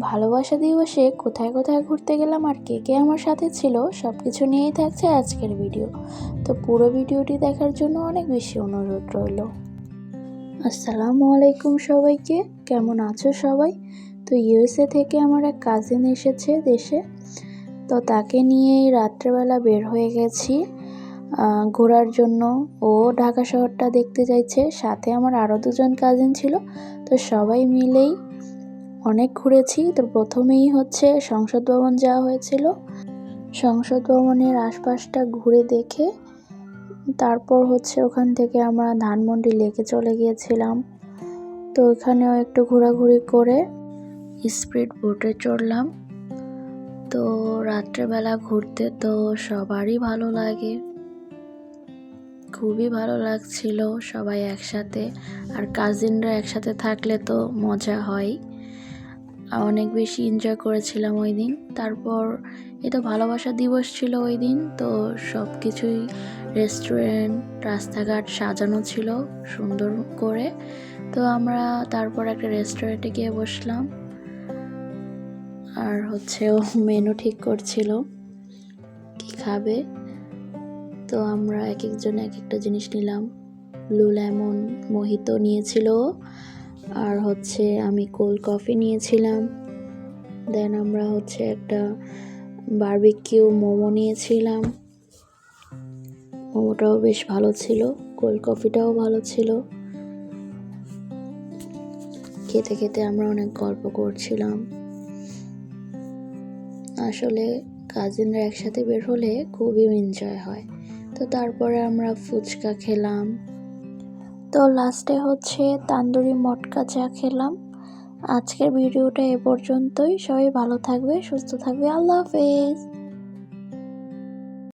ভালোবাসা দিবসে কোথায় কোথায় ঘুরতে গেলাম আর কে কে আমার সাথে ছিল সব কিছু নিয়েই থাকছে আজকের ভিডিও। তো পুরো ভিডিওটি দেখার জন্য অনেক বেশি অনুরোধ রইল। আসসালামু আলাইকুম সবাইকে, কেমন আছো সবাই? তো ইউএসএ থেকে আমার এক কাজিন এসেছে দেশে। তো তাকে নিয়েই রাত্রেবেলা বের হয়ে গেছি। ঘোরার জন্য। ও ঢাকা শহরটা দেখতে চাইছে। সাথে আমার আরও দুজন কাজিন ছিল। তো সবাই মিলেই অনেক ঘুরেছি। তো প্রথমেই হচ্ছে সংসদ ভবন যাওয়া হয়েছিল। সংসদ ভবনের আশপাশটা ঘুরে দেখে তারপর হচ্ছে ওখান থেকে আমরা ধানমন্ডি লেকে চলে গিয়েছিলাম। তো ওখানেও একটু ঘোরাঘুরি করে স্পিড বোটে চড়লাম। তো রাত্রেবেলা ঘুরতে তো সবারই ভালো লাগে। খুবই ভালো লাগছিল সবাই একসাথে। আর কাজিনরা একসাথে থাকলে তো মজা হয়। অনেক বেশি এনজয় করেছিলাম ওই দিন। তারপর এটা ভালোবাসা দিবস ছিল ওই দিন, তো সব কিছুই রেস্টুরেন্ট রাস্তাঘাট সাজানো ছিল সুন্দর করে। তো আমরা তারপর একটা রেস্টুরেন্টে গিয়ে বসলাম। আর হচ্ছে ও মেনু ঠিক করছিল কি খাবে। তো আমরা এক একজন এক একটা জিনিস নিলাম। ব্লু লেমন মোহিত নিয়েছিল। আর হচ্ছে আমি কোল্ড কফি নিয়েছিলাম। দেন আমরা হচ্ছে একটা বার্বিকিউ মোমো নিয়েছিলাম। মোমোটাও বেশ ভালো ছিল কোল্ড কফিটাও ভালো ছিল। খেতে খেতে আমরা অনেক গল্প করছিলাম। আসলে কাজিনরা একসাথে বের হলে খুবই এনজয় হয়। তো তারপরে আমরা ফুচকা খেলাম। তো লাস্টে হচ্ছে তান্দুরি মটকা চা খেলাম। আজকের ভিডিওটা এ পর্যন্তই। সবাই ভালো থাকবে, সুস্থ থাকবে। আল্লাহ হাফেজ।